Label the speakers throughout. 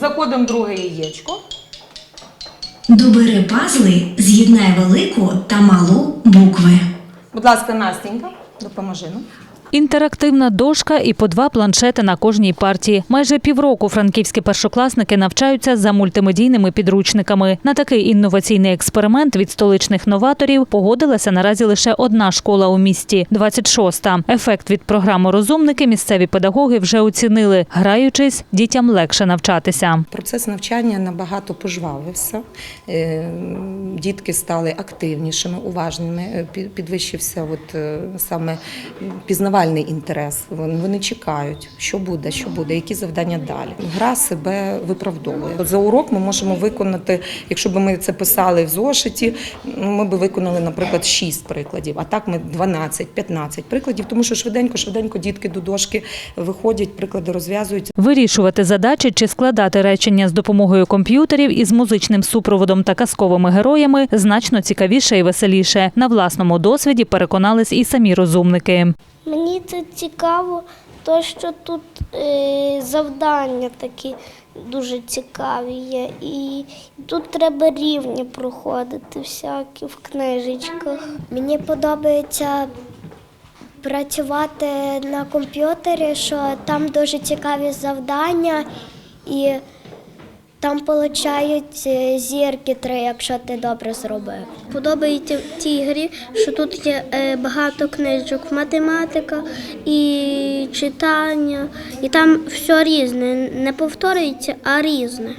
Speaker 1: Заходимо в друге яєчко.
Speaker 2: Добери пазли, з'єднай велику та малу букви.
Speaker 1: Будь ласка, Настенька, допоможи нам.
Speaker 3: Інтерактивна дошка і по два планшети на кожній партії. Майже півроку франківські першокласники навчаються за мультимедійними підручниками. На такий інноваційний експеримент від столичних новаторів погодилася наразі лише одна школа у місті 26-та. Ефект від програми розумники місцеві педагоги вже оцінили. Граючись, дітям легше навчатися.
Speaker 1: Процес навчання набагато пожвавився. Е, Дітки стали активнішими, уважними. Е, Підвищився от е, саме пізнавальний інтерес. Вон- Вони чекають, що буде, що буде, які завдання далі. Гра себе виправдовує. За урок ми можемо виконати, якщо б ми це писали в зошиті, ми б виконали, наприклад, 6 прикладів, а так ми 12-15 прикладів, тому що швиденько, швиденько дітки до дошки виходять, приклади розв'язують.
Speaker 3: Вирішувати задачі чи складати речення з допомогою комп'ютерів із музичним супроводом та казковими героями значно цікавіше і веселіше. На власному досвіді переконались і самі розумники.
Speaker 4: Мені це цікаво, то що тут е, завдання такі дуже цікаві є. І тут треба рівні проходити всякі в книжечках. Мені подобається працювати на комп'ютері, що там дуже цікаві завдання і там получають е, зірки три, якщо ти добре зробив. Подобається в цій грі, що тут є е, багато книжок, математика і читання, і там все різне, не повторюється, а різне.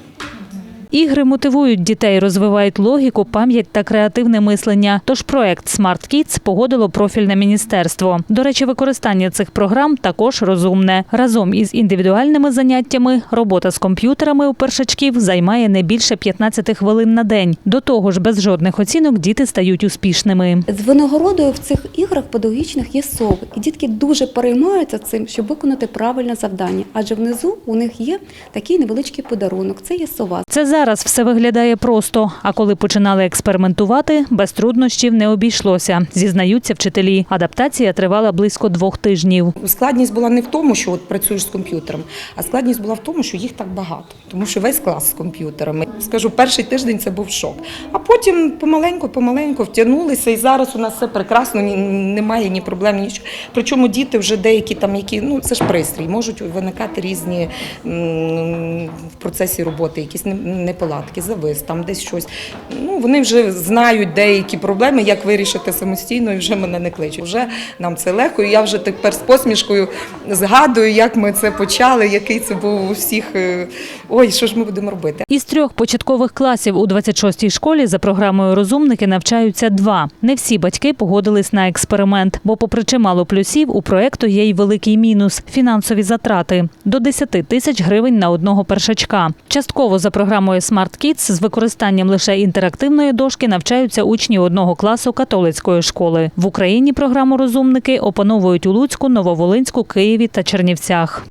Speaker 3: Ігри мотивують дітей, розвивають логіку, пам'ять та креативне мислення. Тож проект Smart Kids погодило профільне міністерство. До речі, використання цих програм також розумне. Разом із індивідуальними заняттями робота з комп'ютерами у першачків займає не більше 15 хвилин на день. До того ж, без жодних оцінок діти стають успішними.
Speaker 5: З винагородою в цих іграх педагогічних є сови, і дітки дуже переймаються цим, щоб виконати правильне завдання. Адже внизу у них є такий невеличкий подарунок. Це є сова.
Speaker 3: Це зараз все виглядає просто. А коли починали експериментувати, без труднощів не обійшлося. Зізнаються вчителі. Адаптація тривала близько двох тижнів.
Speaker 1: Складність була не в тому, що от працюєш з комп'ютером, а складність була в тому, що їх так багато, тому що весь клас з комп'ютерами. Скажу, перший тиждень це був шок. А потім помаленьку, помаленьку втягнулися, і зараз у нас все прекрасно, немає ні проблем, нічого. Причому діти вже деякі там, які ну це ж пристрій, можуть виникати різні в процесі роботи, якісь не- неполадки, завис, там десь щось. Ну вони вже знають деякі проблеми, як вирішити самостійно, і вже мене не кличуть. Вже нам це легко. І я вже тепер з посмішкою згадую, як ми це почали, який це був у всіх. е, Ой, що ж ми будемо робити?
Speaker 3: Із трьох початкових класів у 26-й школі за програмою розумники навчаються два. Не всі батьки погодились на експеримент, бо, попри чимало плюсів, у проекту є й великий мінус фінансові затрати до 10 тисяч гривень на одного першачка. Частково за програмою Smart Kids з використанням лише інтерактивної дошки навчаються учні одного класу католицької школи. В Україні програму розумники опановують у Луцьку, Нововолинську, Києві та Чернівцях.